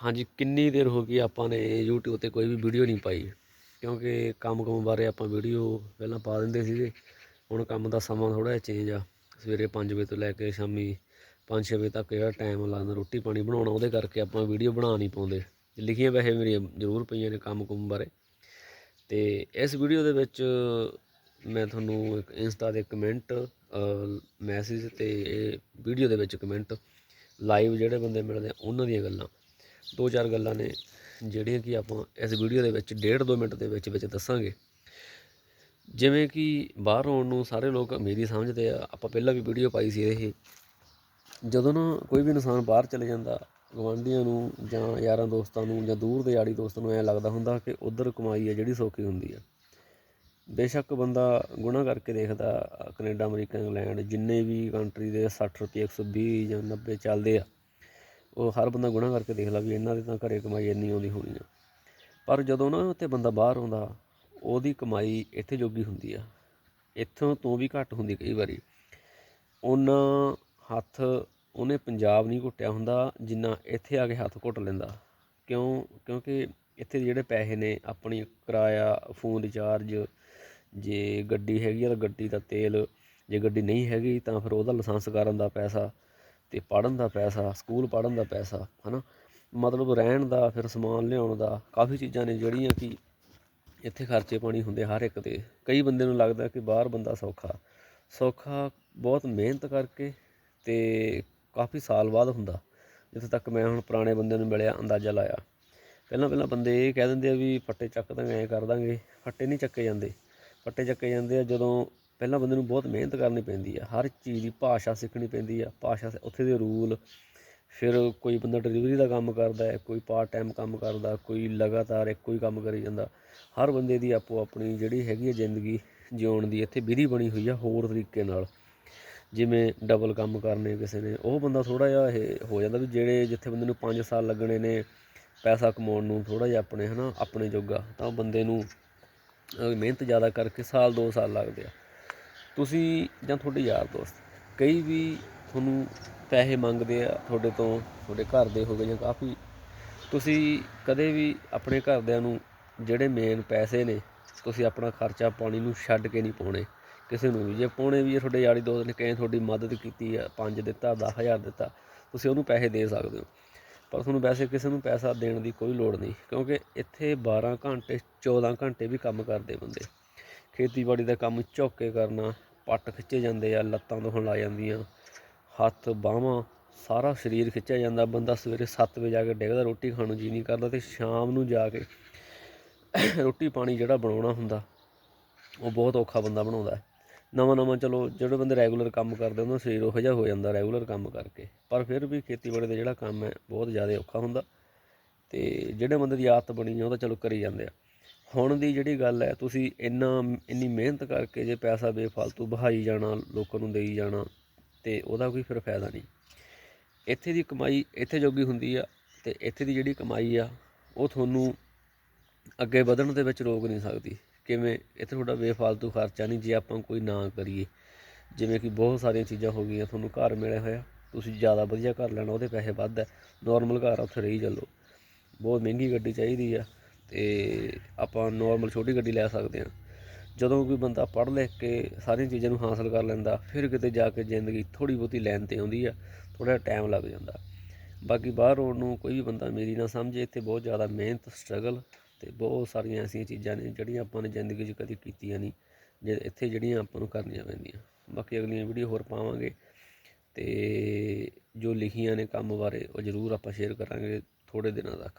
ਹਾਂਜੀ, ਕਿੰਨੀ ਦੇਰ ਹੋ ਗਈ ਆਪਾਂ ਨੇ YouTube ਤੇ ਕੋਈ ਵੀ ਵੀਡੀਓ ਨਹੀਂ ਪਾਈ। ਕਿਉਂਕਿ ਕੰਮ ਕੰਮ ਬਾਰੇ ਆਪਾਂ ਵੀਡੀਓ ਪਹਿਲਾਂ ਪਾ ਦਿੰਦੇ ਸੀਗੇ। ਹੁਣ ਕੰਮ ਦਾ ਸਮਾਂ ਥੋੜਾ ਜਿਹਾ ਚੇਂਜ ਆ। ਸਵੇਰੇ 5 ਵਜੇ ਤੋਂ ਲੈ ਕੇ ਸ਼ਾਮੀ 5-6 ਵਜੇ ਤੱਕ ਜਿਹੜਾ ਟਾਈਮ ਲੱਗਦਾ, ਰੋਟੀ ਪਾਣੀ ਬਣਾਉਣਾ, ਉਹਦੇ ਕਰਕੇ ਆਪਾਂ ਵੀਡੀਓ ਬਣਾ ਨਹੀਂ ਪਾਉਂਦੇ। ਲਿਖੀਆਂ ਵੈਸੇ ਮੇਰੀਆਂ ਜ਼ਰੂਰ ਪਈਆਂ ਨੇ ਕੰਮ ਕੁਮ ਬਾਰੇ। ਤੇ ਇਸ ਵੀਡੀਓ ਦੇ ਵਿੱਚ ਮੈਂ ਤੁਹਾਨੂੰ ਇੱਕ ਇੰਸਟਾ ਦੇ ਕਮੈਂਟ ਮੈਸੇਜ ਤੇ ਇਹ ਵੀਡੀਓ ਦੇ ਵਿੱਚ ਕਮੈਂਟ ਲਾਈਵ ਜਿਹੜੇ ਬੰਦੇ ਮਿਲਦੇ ਆ, ਉਹਨਾਂ ਦੀਆਂ ਗੱਲਾਂ। ਦੋ ਚਾਰ ਗੱਲਾਂ ਨੇ ਜਿਹੜੀਆਂ ਕਿ ਆਪਾਂ ਇਸ ਵੀਡੀਓ ਦੇ ਵਿੱਚ ਡੇਢ ਦੋ ਮਿੰਟ ਦੇ ਵਿੱਚ ਵਿੱਚ ਦੱਸਾਂਗੇ। ਜਿਵੇਂ ਕਿ ਬਾਹਰ ਆਉਣ ਨੂੰ ਸਾਰੇ ਲੋਕ ਅਮੀਰੀ ਸਮਝਦੇ ਆ, ਆਪਾਂ ਪਹਿਲਾਂ ਵੀ ਵੀਡੀਓ ਪਾਈ ਸੀ ਇਹ। ਜਦੋਂ ਨਾ ਕੋਈ ਵੀ ਇਨਸਾਨ ਬਾਹਰ ਚਲੇ ਜਾਂਦਾ ਗਵਾਂਢੀਆਂ ਨੂੰ ਜਾਂ ਯਾਰਾਂ ਦੋਸਤਾਂ ਨੂੰ ਜਾਂ ਦੂਰ ਦੇ ਯਾਰੀ ਦੋਸਤਾਂ ਨੂੰ ਐ ਲੱਗਦਾ ਹੁੰਦਾ ਕਿ ਉਧਰ ਕਮਾਈ ਹੈ ਜਿਹੜੀ ਸੌਖੀ ਹੁੰਦੀ ਆ। ਬੇਸ਼ੱਕ ਬੰਦਾ ਗੁਣਾ ਕਰਕੇ ਦੇਖਦਾ, ਕੈਨੇਡਾ, ਅਮਰੀਕਾ, ਇੰਗਲੈਂਡ ਜਿੰਨੇ ਵੀ ਕੰਟਰੀ ਦੇ 60 ਰੁਪਏ 120 ਜਾਂ 90 ਚੱਲਦੇ ਆ। ਉਹ ਹਰ ਬੰਦਾ ਗੁਣਾ ਕਰਕੇ ਦੇਖ ਲਾ ਵੀ ਇਹਨਾਂ ਦੇ ਤਾਂ ਘਰੇ ਕਮਾਈ ਇੰਨੀ ਆਉਂਦੀ ਹੋਣੀ ਆ। ਪਰ ਜਦੋਂ ਨਾ ਉੱਥੇ ਬੰਦਾ ਬਾਹਰ ਆਉਂਦਾ, ਉਹਦੀ ਕਮਾਈ ਇੱਥੇ ਜੋਗੀ ਹੁੰਦੀ ਆ। ਇੱਥੋਂ ਤੋਂ ਵੀ ਘੱਟ ਹੁੰਦੀ ਕਈ ਵਾਰੀ। ਉਹਨਾਂ ਹੱਥ, ਉਹਨੇ ਪੰਜਾਬ ਨਹੀਂ ਘੁੱਟਿਆ ਹੁੰਦਾ, ਜਿੰਨਾ ਇੱਥੇ ਆ ਕੇ ਹੱਥ ਘੁੱਟ ਲੈਂਦਾ। ਕਿਉਂ? ਕਿਉਂਕਿ ਇੱਥੇ ਦੇ ਜਿਹੜੇ ਪੈਸੇ ਨੇ, ਆਪਣੀ ਕਿਰਾਇਆ, ਫੋਨ ਰਿਚਾਰਜ ਜੇ ਗੱਡੀ ਹੈਗੀ ਆ ਤਾਂ ਗੱਡੀ ਦਾ ਤੇਲ, ਜੇ ਗੱਡੀ ਨਹੀਂ ਹੈਗੀ ਤਾਂ ਫਿਰ ਉਹਦਾ ਲਾਇਸੈਂਸ ਕਰਨ ਦਾ ਪੈਸਾ। ਅਤੇ ਪੜ੍ਹਨ ਦਾ ਪੈਸਾ, ਸਕੂਲ ਪੜ੍ਹਨ ਦਾ ਪੈਸਾ ਹੈ ਨਾ ਮਤਲਬ ਰਹਿਣ ਦਾ, ਫਿਰ ਸਮਾਨ ਲਿਆਉਣ ਦਾ, ਕਾਫੀ ਚੀਜ਼ਾਂ ਨੇ ਜਿਹੜੀਆਂ ਕਿ ਇੱਥੇ ਖਰਚੇ ਪਾਣੀ ਹੁੰਦੇ ਹਰ ਇੱਕ 'ਤੇ। ਕਈ ਬੰਦੇ ਨੂੰ ਲੱਗਦਾ ਕਿ ਬਾਹਰ ਬੰਦਾ ਸੌਖਾ ਸੌਖਾ ਬਹੁਤ ਮਿਹਨਤ ਕਰਕੇ ਅਤੇ ਕਾਫੀ ਸਾਲ ਬਾਅਦ ਹੁੰਦਾ, ਜਿੱਥੇ ਤੱਕ ਮੈਂ ਹੁਣ ਪੁਰਾਣੇ ਬੰਦੇ ਨੂੰ ਮਿਲਿਆ, ਅੰਦਾਜ਼ਾ ਲਾਇਆ। ਪਹਿਲਾਂ ਪਹਿਲਾਂ ਬੰਦੇ ਇਹ ਕਹਿ ਦਿੰਦੇ ਆ ਵੀ ਫੱਟੇ ਚੱਕ ਦਾਂਗੇ, ਐਂ ਕਰ ਦਾਂਗੇ, ਫੱਟੇ ਨਹੀਂ ਚੱਕੇ ਜਾਂਦੇ। ਫੱਟੇ ਚੱਕੇ ਜਾਂਦੇ ਆ ਜਦੋਂ ਪਹਿਲਾਂ ਬੰਦੇ ਨੂੰ ਬਹੁਤ ਮਿਹਨਤ ਕਰਨੀ ਪੈਂਦੀ ਆ, ਹਰ ਚੀਜ਼ ਦੀ ਭਾਸ਼ਾ ਸਿੱਖਣੀ ਪੈਂਦੀ ਆ, ਭਾਸ਼ਾ ਉੱਥੇ ਦੇ ਰੂਲ ਫਿਰ ਕੋਈ ਬੰਦਾ ਡਿਲੀਵਰੀ ਦਾ ਕੰਮ ਕਰਦਾ ਹੈ, ਕੋਈ ਪਾਰਟ ਟਾਈਮ ਕੰਮ ਕਰਦਾ, ਕੋਈ ਲਗਾਤਾਰ ਇੱਕੋ ਹੀ ਕੰਮ ਕਰੀ ਜਾਂਦਾ, ਹਰ ਬੰਦੇ ਦੀ ਆਪੋ ਆਪਣੀ ਜਿਹੜੀ ਹੈਗੀ ਹੈ ਜ਼ਿੰਦਗੀ ਜਿਉਣ ਦੀ ਇੱਥੇ ਵਿਧੀ ਬਣੀ ਹੋਈ ਆ ਹੋਰ ਤਰੀਕੇ ਨਾਲ, ਜਿਵੇਂ ਡਬਲ ਕੰਮ ਕਰਨੇ ਕਿਸੇ ਨੇ, ਉਹ ਬੰਦਾ ਥੋੜਾ ਜਿਹਾ ਇਹ ਹੋ ਜਾਂਦਾ ਵੀ ਜਿਹੜੇ ਜਿੱਥੇ ਬੰਦੇ ਨੂੰ 5 ਸਾਲ ਲੱਗਣੇ ਨੇ, ਪੈਸਾ ਕਮਾਉਣ ਨੂੰ ਥੋੜਾ ਜਿਹਾ ਆਪਣੇ ਹਨਾ, ਆਪਣੇ ਜੋਗਾ, ਤਾਂ ਉਹ ਬੰਦੇ ਨੂੰ ਮਿਹਨਤ ਜ਼ਿਆਦਾ ਕਰਕੇ ਸਾਲ 2 ਸਾਲ ਲੱਗਦੇ ਆ। ਤੁਸੀਂ ਜਾਂ ਤੁਹਾਡੇ ਯਾਰ ਦੋਸਤ ਕਈ ਵੀ ਤੁਹਾਨੂੰ ਪੈਸੇ ਮੰਗਦੇ ਆ ਤੁਹਾਡੇ ਤੋਂ ਤੁਹਾਡੇ ਘਰ ਦੇ ਹੋ ਗਏ ਜਾਂ ਕਾਫੀ ਤੁਸੀਂ ਕਦੇ ਵੀ ਆਪਣੇ ਘਰਦਿਆਂ ਨੂੰ ਜਿਹੜੇ ਮੇਨ ਪੈਸੇ ਨੇ ਤੁਸੀਂ ਆਪਣਾ ਖਰਚਾ ਪਾਣੀ ਨੂੰ ਛੱਡ ਕੇ ਨਹੀਂ ਪਾਉਣੇ। ਕਿਸੇ ਨੂੰ ਵੀ ਜੇ ਪਾਉਣੇ ਵੀ ਆ, ਤੁਹਾਡੇ ਯਾਰੀ ਦੋਸਤ ਨੇ ਕਹੇ ਤੁਹਾਡੀ ਮਦਦ ਕੀਤੀ ਆ 5 ਦਿੱਤਾ 10000 ਦਿੱਤਾ ਤੁਸੀਂ ਉਹਨੂੰ ਪੈਸੇ ਦੇ ਸਕਦੇ ਹੋ। ਪਰ ਤੁਹਾਨੂੰ ਵੈਸੇ ਕਿਸੇ ਨੂੰ ਪੈਸਾ ਦੇਣ ਦੀ ਕੋਈ ਲੋੜ ਨਹੀਂ ਕਿਉਂਕਿ ਇੱਥੇ 12 ਘੰਟੇ 14 ਘੰਟੇ ਵੀ ਕੰਮ ਕਰਦੇ ਬੰਦੇ। ਖੇਤੀਬਾੜੀ ਦਾ ਕੰਮ ਝੋਕੇ ਕਰਨਾ ਪੱਟ ਖਿੱਚੇ ਜਾਂਦੇ ਆ, ਲੱਤਾਂ ਦੁਖਣ ਲੱਗ ਜਾਂਦੀਆਂ। ਹੱਥ, ਬਾਹਾਂ, ਸਾਰਾ ਸਰੀਰ ਖਿੱਚਿਆ ਜਾਂਦਾ। ਬੰਦਾ ਸਵੇਰੇ 7 ਵਜੇ ਜਾ ਕੇ ਡਿੱਗਦਾ, ਰੋਟੀ ਖਾਣ ਨੂੰ ਜੀ ਨਹੀਂ ਕਰਦਾ ਤੇ ਸ਼ਾਮ ਨੂੰ ਜਾ ਕੇ ਰੋਟੀ ਪਾਣੀ ਜਿਹੜਾ ਬਣਾਉਣਾ ਹੁੰਦਾ, ਉਹ ਬਹੁਤ ਔਖਾ ਬੰਦਾ ਬਣਾਉਂਦਾ। ਨਵਾਂ ਨਵਾਂ ਚਲੋ, ਜਿਹੜੇ ਬੰਦੇ ਰੈਗੂਲਰ ਕੰਮ ਕਰਦੇ ਉਹਨਾਂ ਦਾ ਸਰੀਰ ਉਹੋ ਜਿਹਾ ਹੋ ਜਾਂਦਾ ਰੈਗੂਲਰ ਕੰਮ ਕਰਕੇ। ਪਰ ਫਿਰ ਵੀ ਖੇਤੀਬਾੜੀ ਦਾ ਜਿਹੜਾ ਕੰਮ ਹੈ, ਬਹੁਤ ਜ਼ਿਆਦਾ ਔਖਾ ਹੁੰਦਾ। ਤੇ ਜਿਹੜੇ ਬੰਦੇ ਦੀ ਆਦਤ ਬਣੀ ਆ, ਉਹ ਤਾਂ ਚਲੋ ਕਰੀ ਜਾਂਦੇ ਆ। ਹੁਣ ਦੀ ਜਿਹੜੀ ਗੱਲ ਹੈ, ਤੁਸੀਂ ਇੰਨਾ, ਇੰਨੀ ਮਿਹਨਤ ਕਰਕੇ ਜੇ ਪੈਸਾ ਬੇਫਾਲਤੂ ਬਹਾਈ ਜਾਣਾ, ਲੋਕਾਂ ਨੂੰ ਦੇਈ ਜਾਣਾ, ਤੇ ਉਹਦਾ ਕੋਈ ਫਿਰ ਫਾਇਦਾ ਨਹੀਂ। ਇੱਥੇ ਦੀ ਕਮਾਈ ਇੱਥੇ ਜੋਗੀ ਹੁੰਦੀ ਆ ਤੇ ਇੱਥੇ ਦੀ ਜਿਹੜੀ ਕਮਾਈ ਆ, ਉਹ ਤੁਹਾਨੂੰ ਅੱਗੇ ਵਧਣ ਦੇ ਵਿੱਚ ਰੋਕ ਨਹੀਂ ਸਕਦੀ। ਕਿਵੇਂ ਇੱਥੇ ਤੁਹਾਡਾ ਬੇਫਾਲਤੂ ਖਰਚਾ ਨਹੀਂ, ਜੇ ਆਪਾਂ ਕੋਈ ਨਾ ਕਰੀਏ। ਜਿਵੇਂ ਕਿ ਬਹੁਤ ਸਾਰੀਆਂ ਚੀਜ਼ਾਂ ਹੋ ਗਈਆਂ, ਤੁਹਾਨੂੰ ਘਰ ਮਿਲਿਆ ਹੋਇਆ, ਤੁਸੀਂ ਜ਼ਿਆਦਾ ਵਧੀਆ ਘਰ ਲੈਣਾ, ਉਹਦੇ ਪੈਸੇ ਵੱਧ ਹੈ। ਨਾਰਮਲ ਘਰ ਆ, ਉੱਥੇ ਰਹੀ ਚੱਲੋ। ਬਹੁਤ ਮਹਿੰਗੀ ਗੱਡੀ ਚਾਹੀਦੀ ਆ। ਤੇ ਆਪਾਂ ਨੋਰਮਲ ਛੋਟੀ ਗੱਡੀ ਲੈ ਸਕਦੇ ਹਾਂ। ਜਦੋਂ ਕੋਈ ਬੰਦਾ ਪੜ੍ਹ ਲਿਖ ਕੇ ਸਾਰੀਆਂ ਚੀਜ਼ਾਂ ਨੂੰ ਹਾਸਲ ਕਰ ਲੈਂਦਾ, ਫਿਰ ਕਿਤੇ ਜਾ ਕੇ ਜ਼ਿੰਦਗੀ ਥੋੜੀ ਬਹੁਤੀ ਲੈਣ ਤੇ ਆਉਂਦੀ ਆ ਥੋੜਾ ਟਾਈਮ ਲੱਗ ਜਾਂਦਾ। ਬਾਕੀ ਬਾਹਰ ਰੋਡ ਨੂੰ ਕੋਈ ਵੀ ਬੰਦਾ ਮੇਰੀ ਨਾ ਸਮਝੇ, ਇੱਥੇ ਬਹੁਤ ਜ਼ਿਆਦਾ ਮਿਹਨਤ ਸਟਰਗਲ ਤੇ ਬਹੁਤ ਸਾਰੀਆਂ ਐਸੀਆਂ ਚੀਜ਼ਾਂ ਨੇ ਜਿਹੜੀਆਂ ਆਪਾਂ ਨੇ ਜ਼ਿੰਦਗੀ 'ਚ ਕਦੀ ਕੀਤੀਆਂ ਨਹੀਂ, ਜੇ ਇੱਥੇ ਜਿਹੜੀਆਂ ਆਪਾਂ ਨੂੰ ਕਰਨੀਆਂ ਪੈਂਦੀਆਂ। ਬਾਕੀ ਅਗਲੀਆਂ ਵੀਡੀਓ ਹੋਰ ਪਾਵਾਂਗੇ ਤੇ ਜੋ ਲਿਖੀਆਂ ਨੇ ਕੰਮ ਬਾਰੇ ਉਹ ਜ਼ਰੂਰ ਆਪਾਂ ਸ਼ੇਅਰ ਕਰਾਂਗੇ ਥੋੜੇ ਦਿਨਾਂ ਤੱਕ।